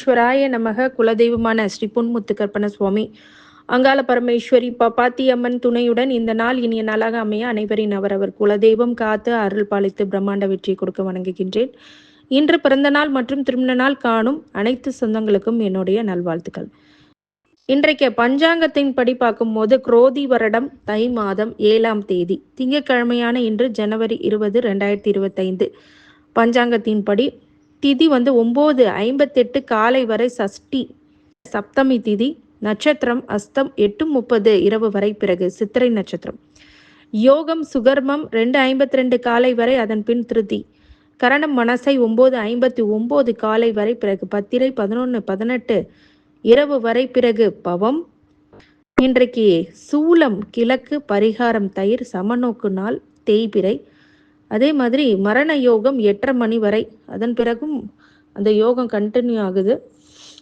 பரமேஸ்வராய நமக குலதெய்வமான ஸ்ரீ பொன்முத்து கற்பன சுவாமி. அங்காள பரமேஸ்வரி பப்பாத்தி அம்மன் துணையுடன் இந்த நாள் இனிய நாளாக அமைய அனைவரின் அவரவர் குலதெய்வம் காத்து அருள் பாலித்து பிரம்மாண்ட வெற்றி கொடுக்க வணங்குகின்றேன். இன்று பிறந்த நாள் மற்றும் திருமண நாள் காணும் அனைத்து சொந்தங்களுக்கும் என்னுடைய நல்வாழ்த்துக்கள். இன்றைக்கு பஞ்சாங்கத்தின் படி பார்க்கும்போது குரோதி வருடம் தை மாதம் ஏழாம் தேதி. திங்கட்கிழமையான இன்று ஜனவரி இருபது ரெண்டாயிரத்தி இருபத்தைந்து. பஞ்சாங்கத்தின் படி திதி வந்து ஒம்பது ஐம்பத்தெட்டு காலை வரை சஷ்டி சப்தமி திதி நட்சத்திரம் அஸ்தம் எட்டு முப்பது இரவு வரை பிறகு சித்திரை நட்சத்திரம். யோகம் சுகர்மம் ரெண்டு ஐம்பத்தி ரெண்டு காலை வரை அதன் பின் திருதி. கரணம் மனசை ஒம்பது ஐம்பத்தி ஒம்பது காலை வரை பிறகு பத்திரை பதினொன்று பதினெட்டு இரவு வரை பிறகு பவம். இன்றைக்கு சூலம் கிழக்கு பரிகாரம் தயிர் சமநோக்கு நாள் தேய்பிறை அதே மாதிரி மரண யோகம் எட்டரை மணி வரை. அதன் பிறகும் அந்த யோகம் கண்டினியூ ஆகுது.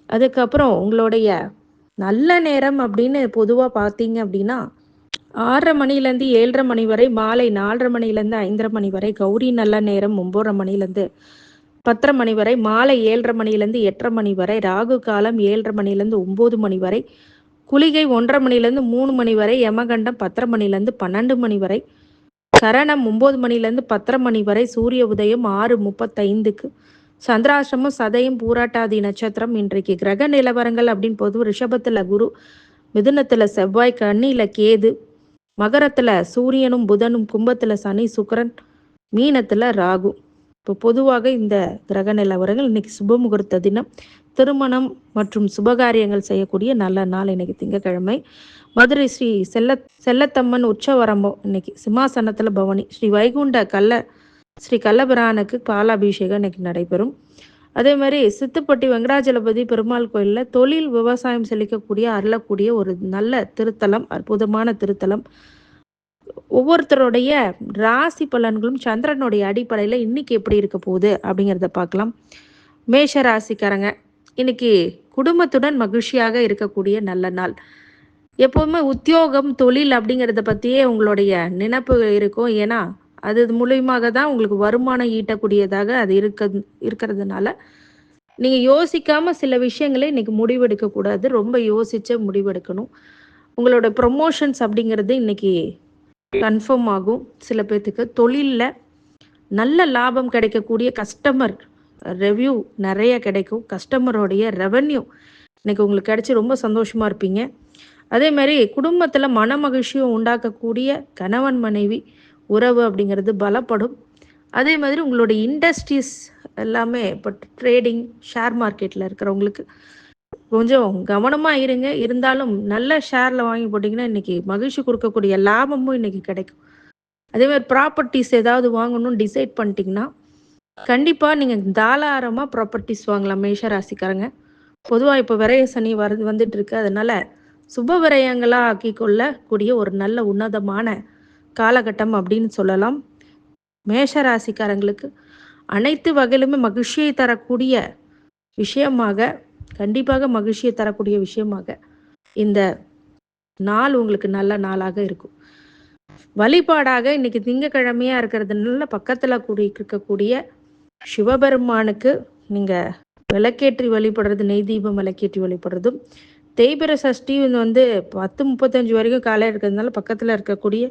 அதுக்கப்புறம் உங்களுடைய நல்ல நேரம் அப்படின்னு பொதுவாக பார்த்தீங்க அப்படின்னா ஆறரை மணிலேருந்து ஏழரை மணி வரை மாலை நாலரை மணிலேருந்து ஐந்தரை மணி வரை கௌரி நல்ல நேரம் ஒம்போதரை மணிலேருந்து பத்தரை மணி வரை மாலை ஏழரை மணிலேருந்து எட்டரை மணி வரை ராகு காலம் ஏழரை மணிலேருந்து ஒம்பது மணி வரை குளிகை ஒன்றரை மணிலேருந்து மூணு மணி வரை யமகண்டம் பத்தரை மணிலேருந்து பன்னெண்டு மணி வரை கரணம் ஒம்பது மணிலேருந்து பத்தரை மணி வரை சூரிய உதயம் ஆறு முப்பத்தைந்துக்கு. சந்திராசிரமம் சதயம் பூராட்டாதி நட்சத்திரம் இன்றைக்கு கிரக நிலவரங்கள் அப்படின்னு போது ரிஷபத்தில் குரு மிதுனத்தில் செவ்வாய் கண்ணியில் கேது மகரத்தில் சூரியனும் புதனும் கும்பத்தில் சனி சுக்கரன் மீனத்தில் ராகு. இப்போ பொதுவாக இந்த கிரக நிலவரங்கள் இன்னைக்கு சுபமுகூர்த்த தினம். திருமணம் மற்றும் சுபகாரியங்கள் செய்யக்கூடிய நல்ல நாள் இன்னைக்கு திங்கக்கிழமை மதுரை ஸ்ரீ செல்ல செல்லத்தம்மன் உற்சவரம்பம் இன்னைக்கு சிம்மாசனத்தில் பவனி. ஸ்ரீ வைகுண்ட கல்ல ஸ்ரீ கல்லபிரானுக்கு பாலாபிஷேகம் இன்னைக்கு நடைபெறும். அதே மாதிரி சித்துப்பட்டி வெங்கடாஜலபதி பெருமாள் கோயிலில் தொழில் விவசாயம் செழிக்கக்கூடிய அருளக்கூடிய ஒரு நல்ல திருத்தலம் அற்புதமான திருத்தலம். ஒவ்வொருத்தருடைய ராசி பலன்களும் சந்திரனுடைய அடிப்படையில் இன்னைக்கு எப்படி இருக்க போகுது அப்படிங்கிறத பார்க்கலாம். மேஷ ராசிக்காரங்க இன்னைக்கு குடும்பத்துடன் மகிழ்ச்சியாக இருக்கக்கூடிய நல்ல நாள். எப்போவுமே உத்தியோகம் தொழில் அப்படிங்கிறத பற்றியே உங்களுடைய நினப்பு இருக்கும். ஏன்னா அது மூலியமாக தான் உங்களுக்கு வருமானம் ஈட்டக்கூடியதாக அது இருக்க இருக்கிறதுனால நீங்கள் யோசிக்காமல் சில விஷயங்களை இன்றைக்கி முடிவெடுக்கக்கூடாது ரொம்ப யோசிச்சு முடிவெடுக்கணும். உங்களோட ப்ரொமோஷன்ஸ் அப்படிங்கிறது இன்னைக்கு கன்ஃபார்ம் ஆகும். சில பேர்த்துக்கு தொழிலில் நல்ல லாபம் கிடைக்கக்கூடிய கஸ்டமர் ரெவ்யூ நிறைய கிடைக்கும். கஸ்டமரோடைய ரெவன்யூ இன்னைக்கு உங்களுக்கு கிடைச்சி ரொம்ப சந்தோஷமாக இருப்பீங்க. அதே மாதிரி குடும்பத்தில் மன மகிழ்ச்சியும் உண்டாக்கக்கூடிய கணவன் மனைவி உறவு அப்படிங்கிறது பலப்படும். அதே மாதிரி உங்களுடைய இண்டஸ்ட்ரீஸ் எல்லாமே இப்போ ட்ரேடிங் ஷேர் மார்க்கெட்டில் இருக்கிறவங்களுக்கு கொஞ்சம் கவனமாக இருங்க. இருந்தாலும் நல்ல ஷேரில் வாங்கி போட்டிங்கன்னா இன்றைக்கி மகிழ்ச்சி கொடுக்கக்கூடிய லாபமும் இன்றைக்கி கிடைக்கும். அதே மாதிரி ப்ராப்பர்ட்டிஸ் ஏதாவது வாங்கணும்னு டிசைட் பண்ணிட்டீங்கன்னா கண்டிப்பாக நீங்கள் தாராளமாக ப்ராப்பர்ட்டிஸ் வாங்கலாம். மேஷ ராசிக்காரங்க. பொதுவாக இப்போ விரைய சனி வர வந்துட்டு இருக்கு. அதனால் சுபவிரயங்களாக ஆக்கி கொள்ளக்கூடிய ஒரு நல்ல உன்னதமான காலகட்டம் அப்படின்னு சொல்லலாம். மேஷ ராசிக்காரங்களுக்கு அனைத்து வகையிலுமே மகிழ்ச்சியை தரக்கூடிய விஷயமாக கண்டிப்பாக மகிழ்ச்சியை தரக்கூடிய விஷயமாக இந்த நாள் உங்களுக்கு நல்ல நாளாக இருக்கும். வழிபாடாக இன்னைக்கு திங்கக்கிழமையாக இருக்கிறதுனால பக்கத்தில் கூடி இருக்கக்கூடிய சிவபெருமானுக்கு நீங்கள் விளக்கேற்றி வழிபடுறது நெய் தீபம் விளக்கேற்றி வழிபடுறதும் தேய்பிர சஷ்டி வந்து பத்து முப்பத்தஞ்சு வரைக்கும் காலையில் இருக்கிறதுனால பக்கத்தில் இருக்கக்கூடிய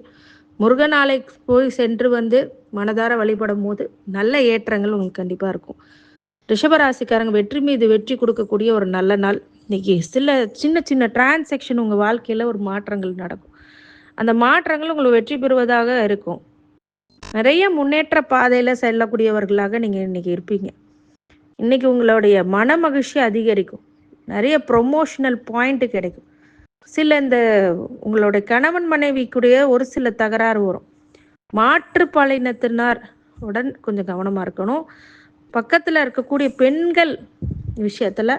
முருகனாலை போய் சென்று வந்து மனதார வழிபடும் போது நல்ல ஏற்றங்கள் உங்களுக்கு கண்டிப்பாக இருக்கும். ரிஷபராசிக்காரங்க வெற்றி மீது வெற்றி கொடுக்கக்கூடிய ஒரு நல்ல நாள். இன்னைக்கு சில சின்ன சின்ன டிரான்சாக்ஷன் உங்கள் வாழ்க்கையில் ஒரு மாற்றங்கள் நடக்கும். அந்த மாற்றங்கள் உங்களுக்கு வெற்றி பெறுவதாக இருக்கும். நிறைய முன்னேற்ற பாதையில் செல்லக்கூடியவர்களாக நீங்கள் இன்னைக்கு இருப்பீங்க. இன்னைக்கு உங்களுடைய மன மகிழ்ச்சி அதிகரிக்கும். நிறைய ப்ரொமோஷனல் பாயிண்ட் கிடைக்கும். சில இந்த உங்களுடைய கணவன் மனைவிக்குடைய ஒரு சில தகராறு வரும். மாற்றுப்பாலினத்தினார் உடன் கொஞ்சம் கவனமாக இருக்கணும். பக்கத்தில் இருக்கக்கூடிய பெண்கள் விஷயத்தில்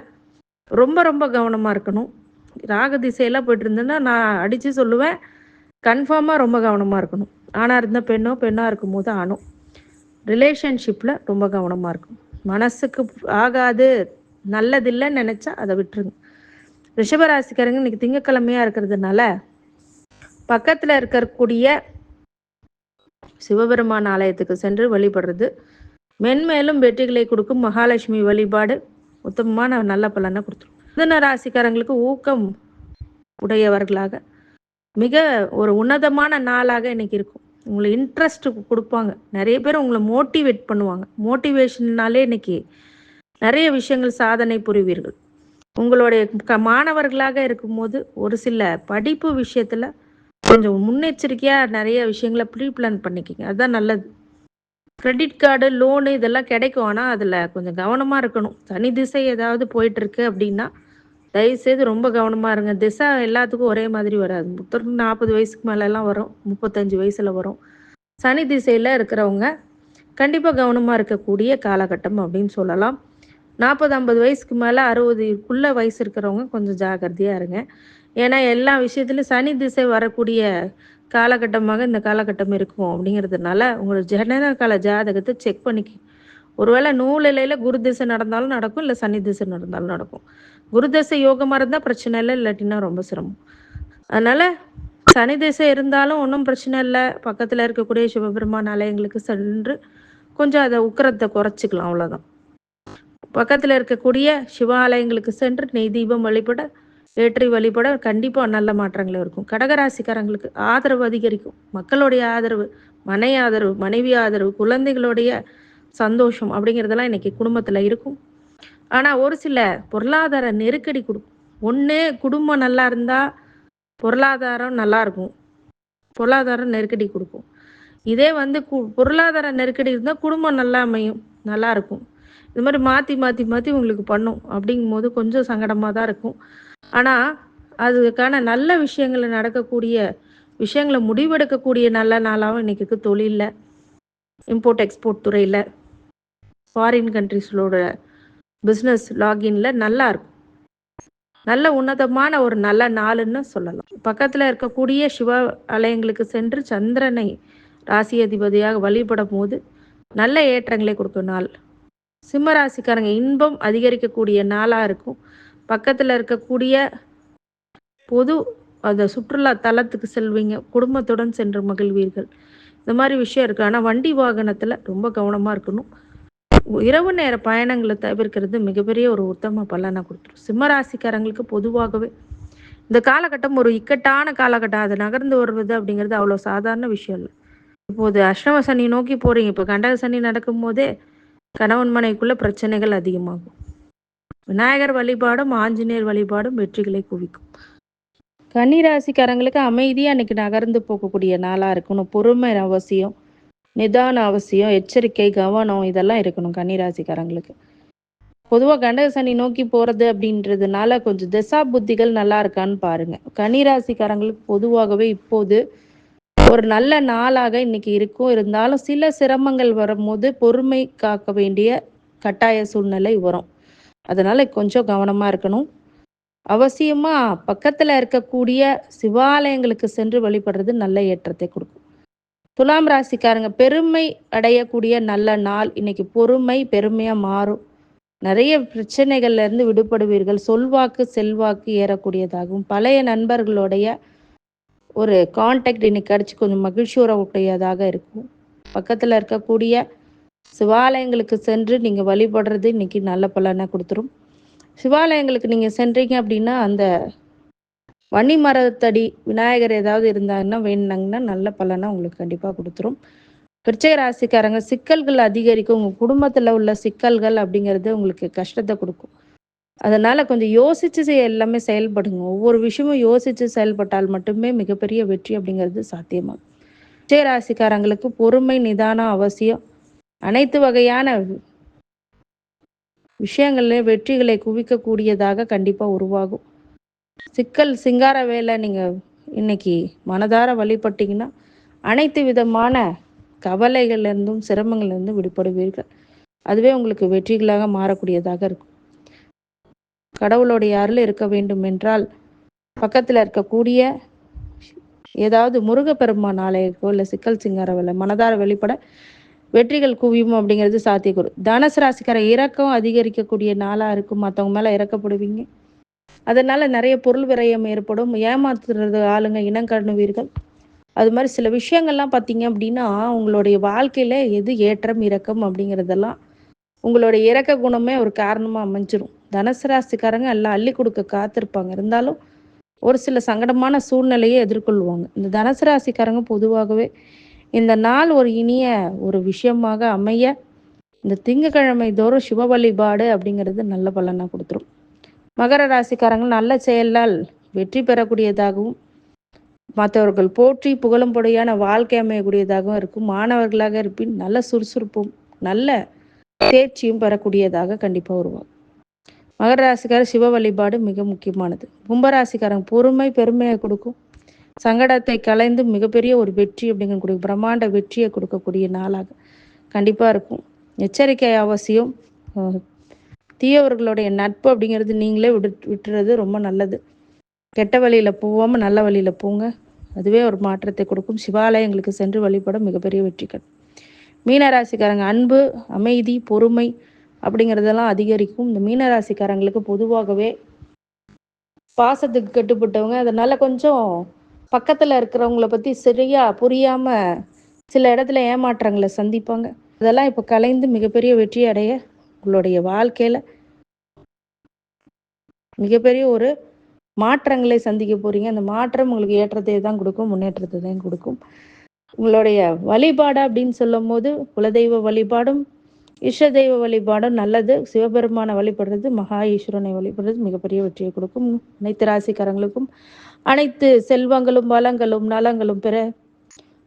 ரொம்ப ரொம்ப கவனமாக இருக்கணும். ராக திசையெல்லாம் போயிட்டு இருந்தேன்னா நான் அடித்து சொல்லுவேன். கன்ஃபார்மாக ரொம்ப கவனமாக இருக்கணும். ஆணாக இருந்தால் பெண்ணோ பெண்ணாக இருக்கும் போது ஆணும். ரிலேஷன்ஷிப்பில் ரொம்ப கவனமாக இருக்கும் மனசுக்கு ஆகாது. நல்லதில்லைன்னு நினச்சா அதை விட்டுருங்க. ரிஷபராசிக்காரங்க இன்னைக்கு திங்கக்கிழமையாக இருக்கிறதுனால பக்கத்தில் இருக்கக்கூடிய சிவபெருமான் ஆலயத்துக்கு சென்று வழிபடுறது. மென்மேலும் வெற்றிகளை கொடுக்கும் மகாலட்சுமி வழிபாடு உத்தமமான நல்ல பலனை கொடுத்துரும். மிதன ராசிக்காரங்களுக்கு ஊக்கம் உடையவர்களாக மிக ஒரு உன்னதமான நாளாக இன்னைக்கு இருக்கும். உங்களை இன்ட்ரெஸ்ட் கொடுப்பாங்க. நிறைய பேர் உங்களை மோட்டிவேட் பண்ணுவாங்க. மோட்டிவேஷன்னாலே இன்னைக்கு நிறைய விஷயங்கள் சாதனை புரிவீர்கள். உங்களுடைய க மாணவர்களாக இருக்கும்போது ஒரு சில படிப்பு விஷயத்தில் கொஞ்சம் முன்னெச்சரிக்கையாக நிறைய விஷயங்களை ப்ரீ பிளான் பண்ணிக்கிங்க. அதுதான் நல்லது. கிரெடிட் கார்டு லோனு இதெல்லாம் கிடைக்கும். ஆனால் அதில் கொஞ்சம் கவனமாக இருக்கணும். தனி திசை ஏதாவது போயிட்டுருக்கு அப்படின்னா தயவுசெய்து ரொம்ப கவனமாக இருங்க. திசை எல்லாத்துக்கும் ஒரே மாதிரி வராது. முத்தருக்கு நாற்பது வயசுக்கு மேலெல்லாம் வரும். முப்பத்தஞ்சு வயசில் வரும். சனி திசையில் இருக்கிறவங்க கண்டிப்பாக கவனமாக இருக்கக்கூடிய காலகட்டம் அப்படின்னு சொல்லலாம். நாற்பது ஐம்பது வயசுக்கு மேலே அறுபதுக்குள்ளே வயசு இருக்கிறவங்க கொஞ்சம் ஜாகிரதையாக இருங்க. ஏன்னா எல்லா விஷயத்துலையும் சனி திசை வரக்கூடிய காலகட்டமாக இந்த காலகட்டம் இருக்கும் அப்படிங்கிறதுனால உங்களோட ஜனன கால ஜாதகத்தை செக் பண்ணிக்க. ஒருவேளை நூலிலையில் குரு திசை நடந்தாலும் நடக்கும் இல்லை சனி திசை நடந்தாலும் நடக்கும். குரு திசை யோகமாக இருந்தால் பிரச்சனை இல்லை இல்லாட்டினா ரொம்ப சிரமம். அதனால் சனி திசை இருந்தாலும் ஒன்றும் பிரச்சனை இல்லை. பக்கத்தில் இருக்கக்கூடிய சிவபெருமான் ஆலயங்களுக்கு சென்று கொஞ்சம் அதை உக்கரத்தை குறைச்சிக்கலாம் அவ்வளோதான் பக்கத்தில் இருக்கக்கூடிய சிவாலயங்களுக்கு சென்று நெய் தீபம் வழிபட ஏற்றி வழிபட கண்டிப்பாக நல்ல மாற்றங்கள் இருக்கும். கடகராசிக்காரங்களுக்கு ஆதரவு அதிகரிக்கும். மக்களுடைய ஆதரவு மனை ஆதரவு மனைவி ஆதரவு குழந்தைகளுடைய சந்தோஷம் அப்படிங்கிறதெல்லாம் இன்னைக்கு குடும்பத்தில் இருக்கும். ஆனால் ஒரு சில பொருளாதார நெருக்கடி கொடுக்கும் ஒன்று குடும்பம் நல்லா இருந்தால் பொருளாதாரம் நல்லா இருக்கும். பொருளாதாரம் நெருக்கடி கொடுக்கும். இதே வந்து கு பொருளாதார நெருக்கடி இருந்தால் குடும்பம் நல்லா அமையும் நல்லா இருக்கும். இது மாதிரி மாற்றி மாற்றி மாற்றி உங்களுக்கு பண்ணும். அப்படிங்கும் போது கொஞ்சம் சங்கடமாக தான் இருக்கும். ஆனால் அதுக்கான நல்ல விஷயங்களை நடக்கக்கூடிய விஷயங்களை முடிவெடுக்கக்கூடிய நல்ல நாளாகவும் இன்றைக்கு தொழிலில் இம்போர்ட் எக்ஸ்போர்ட் துறையில் ஃபாரின் கண்ட்ரிஸோட பிஸ்னஸ் லாகின்ல நல்லா இருக்கும். நல்ல உன்னதமான ஒரு நல்ல நாளுன்னு சொல்லலாம். பக்கத்தில் இருக்கக்கூடிய சிவ ஆலயங்களுக்கு சென்று சந்திரனை ராசி அதிபதியாக வழிபடும் போது நல்ல ஏற்றங்களை கொடுக்கும் நாள். சிம்மராசிக்காரங்க இன்பம் அதிகரிக்கக்கூடிய நாளாக இருக்கும். பக்கத்தில் இருக்கக்கூடிய பொது அந்த சுற்றுலா தலத்துக்கு செல்வீங்க. குடும்பத்துடன் சென்று மகிழ்வீர்கள். இந்த மாதிரி விஷயம் இருக்குது ஆனால் வண்டி வாகனத்தில் ரொம்ப கவனமாக இருக்கணும். இரவு நேர பயணங்களை தவிர்க்கிறது மிகப்பெரிய ஒரு உத்தம பலனை கொடுத்துரும். சிம்மராசிக்காரங்களுக்கு பொதுவாகவே இந்த காலகட்டம் ஒரு இக்கட்டான காலகட்டம். அது நகர்ந்து வருவது அப்படிங்கிறது அவ்வளோ சாதாரண விஷயம் இல்லை. இப்போது அஷ்டம சனி நோக்கி போகிறீங்க இப்போ கண்டக சனி நடக்கும் போதே கணவன் மனைக்குள்ள பிரச்சனைகள் அதிகமாகும். விநாயகர் வழிபாடும் ஆஞ்சநேயர் வழிபாடும் வெற்றிகளை குவிக்கும். கன்னிராசிக்காரங்களுக்கு அமைதியாக அன்னைக்கு நகர்ந்து போகக்கூடிய நாளாக இருக்கணும். பொறுமை அவசியம் நிதானம் அவசியம் எச்சரிக்கை கவனம் இதெல்லாம் இருக்கணும் கன்னிராசிக்காரங்களுக்கு. பொதுவாக கண்டக சனி நோக்கி போகிறது அப்படின்றதுனால கொஞ்சம் திசா புத்திகள் நல்லா இருக்கான்னு பாருங்க. கன்னிராசிக்காரங்களுக்கு பொதுவாகவே இப்போது ஒரு நல்ல நாளாக இன்னைக்கு இருக்கும். இருந்தாலும் சில சிரமங்கள் வரும்போது பொறுமை காக்க வேண்டிய கட்டாய சூழ்நிலை வரும். அதனால கொஞ்சம் கவனமாக இருக்கணும். அவசியமாக பக்கத்தில் இருக்கக்கூடிய சிவாலயங்களுக்கு சென்று வழிபடுறது நல்ல ஏற்றத்தை கொடுக்கும். துலாம் ராசிக்காரங்க பெருமை அடையக்கூடிய நல்ல நாள். இன்னைக்கு பொறுமை பெருமையாக மாறும். நிறைய பிரச்சனைகள்ல இருந்து விடுபடுவீர்கள். சொல்வாக்கு செல்வாக்கு ஏறக்கூடியதாகும். பழைய நண்பர்களுடைய ஒரு கான்டாக்ட் இன்னைக்கு கிடச்சி கொஞ்சம் மகிழ்ச்சி உறவுடையதாக இருக்கும். பக்கத்தில் இருக்கக்கூடிய சிவாலயங்களுக்கு சென்று நீங்கள் வழிபடுறது இன்னைக்கு நல்ல பலனை கொடுத்துரும். சிவாலயங்களுக்கு நீங்கள் சென்றீங்க அப்படின்னா அந்த வன்னி மரத்தடி விநாயகர் ஏதாவது இருந்தாங்கன்னா வேணுனாங்கன்னா நல்ல பலனை உங்களுக்கு கண்டிப்பாக கொடுத்துரும். விருச்சக ராசிக்காரங்க சிக்கல்கள் அதிகரிக்கும். உங்கள் குடும்பத்தில் உள்ள சிக்கல்கள் அப்படிங்கிறது உங்களுக்கு கஷ்டத்தை கொடுக்கும். அதனால கொஞ்சம் யோசிச்சு செய்ய எல்லாமே செயல்படுங்க. ஒவ்வொரு விஷயமும் யோசிச்சு செயல்பட்டால் மட்டுமே மிகப்பெரிய வெற்றி அப்படிங்கிறது சாத்தியமாகும் ராசிக்காரங்களுக்கு பொறுமை நிதானம் அவசியம். அனைத்து வகையான விஷயங்கள்ல வெற்றிகளை குவிக்கக்கூடியதாக கண்டிப்பாக உருவாகும். சிக்கல் சிங்கார வேலை நீங்கள் இன்னைக்கு மனதார வழிபட்டீங்கன்னா அனைத்து விதமான கவலைகள்லேருந்தும் சிரமங்கள்லேருந்தும் விடுபடுவீர்கள். அதுவே உங்களுக்கு வெற்றிகளாக மாறக்கூடியதாக இருக்கும். கடவுளுடைய அருள் இருக்க வேண்டும் என்றால் பக்கத்தில் இருக்கக்கூடிய ஏதாவது முருகப்பெருமான் ஆலயக்கோ இல்லை சிக்கல் சிங்கார மனதார வெளிப்பட வெற்றிகள் குவியும் அப்படிங்கிறது சாத்தியக்கூறு. தனுசு ராசிக்கார இறக்கம் அதிகரிக்கக்கூடிய நாளாக இருக்கும். மற்றவங்க மேலே இறக்கப்படுவீங்க. அதனால நிறைய பொருள் விரயம் ஏற்படும். ஏமாத்துறது ஆளுங்க இனம் கண்ணுவீர்கள். அது மாதிரி சில விஷயங்கள்லாம் பார்த்தீங்க அப்படின்னா உங்களுடைய வாழ்க்கையில் எது ஏற்றம் இறக்கம் அப்படிங்கிறதெல்லாம் உங்களுடைய இறக்க குணமே ஒரு காரணமாக அமைஞ்சிரும். தனுசு ராசிக்காரங்க எல்லாம் அள்ளி கொடுக்க காத்திருப்பாங்க. இருந்தாலும் ஒரு சில சங்கடமான சூழ்நிலையை எதிர்கொள்வாங்க. இந்த தனுசு ராசிக்காரங்க பொதுவாகவே இந்த நாள் ஒரு இனிய ஒரு விஷயமாக அமைய இந்த திங்கக்கிழமை தோறும் சிவ வழிபாடு அப்படிங்கிறது நல்ல பலனாக கொடுத்துரும். மகர ராசிக்காரங்க நல்ல செயலால் வெற்றி பெறக்கூடியதாகவும் மற்றவர்கள் போற்றி புகழும்படியான வாழ்க்கை அமையக்கூடியதாகவும் இருக்கும். மாணவர்களாக இருப்பின் நல்ல சுறுசுறுப்பும் நல்ல தேர்ச்சியும் பெறக்கூடியதாக கண்டிப்பாக உருவாகும். மகர ராசிக்காரர் சிவ வழிபாடு மிக முக்கியமானது. கும்பராசிக்காரங்க பொறுமை பெருமையை கொடுக்கும். சங்கடத்தை கலைந்து மிகப்பெரிய ஒரு வெற்றி அப்படிங்கக்கூடிய பிரம்மாண்ட வெற்றியை கொடுக்கக்கூடிய நாளாக கண்டிப்பாக இருக்கும். எச்சரிக்கை அவசியம். தீயவர்களுடைய நட்பு அப்படிங்கிறது நீங்களே விடு விட்டுறது ரொம்ப நல்லது. கெட்ட வழியில் போகாமல் நல்ல வழியில் போங்க. அதுவே ஒரு மாற்றத்தை கொடுக்கும். சிவாலயங்களுக்கு சென்று வழிபட மிகப்பெரிய வெற்றிகள். மீனராசிக்காரங்க அன்பு அமைதி பொறுமை அப்படிங்கிறதெல்லாம் அதிகரிக்கும். இந்த மீனராசிக்காரங்களுக்கு பொதுவாகவே பாசத்துக்கு கட்டுப்பட்டவங்க அதனால் கொஞ்சம் பக்கத்தில் இருக்கிறவங்கள பற்றி சரியாக புரியாமல் சில இடத்துல ஏமாற்றங்களை சந்திப்பாங்க. அதெல்லாம் இப்போ கலைந்து மிகப்பெரிய வெற்றி அடைய உங்களுடைய வாழ்க்கையில் மிகப்பெரிய ஒரு மாற்றங்களை சந்திக்க போகிறீங்க அந்த மாற்றம் உங்களுக்கு ஏற்றத்தை தான் கொடுக்கும் முன்னேற்றத்தை தான் கொடுக்கும். உங்களுடைய வழிபாடு அப்படின்னு சொல்லும் போது குலதெய்வ வழிபாடும் இஷ்ட தெய்வ வழிபாடும் நல்லது. சிவபெருமானை வழிபடுறது மகா ஈஸ்வரனை வழிபடுறது மிகப்பெரிய வெற்றியை கொடுக்கும். அனைத்து ராசிக்காரங்களுக்கும் அனைத்து செல்வங்களும் வளங்களும் நலங்களும் பெற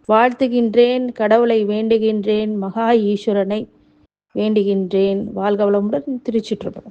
வாழ்த்துகின்றேன். கடவுளை வேண்டுகின்றேன். மகா ஈஸ்வரனை வேண்டுகின்றேன். வாழ்க வளமுடன் திருச்சிற்றப்படும்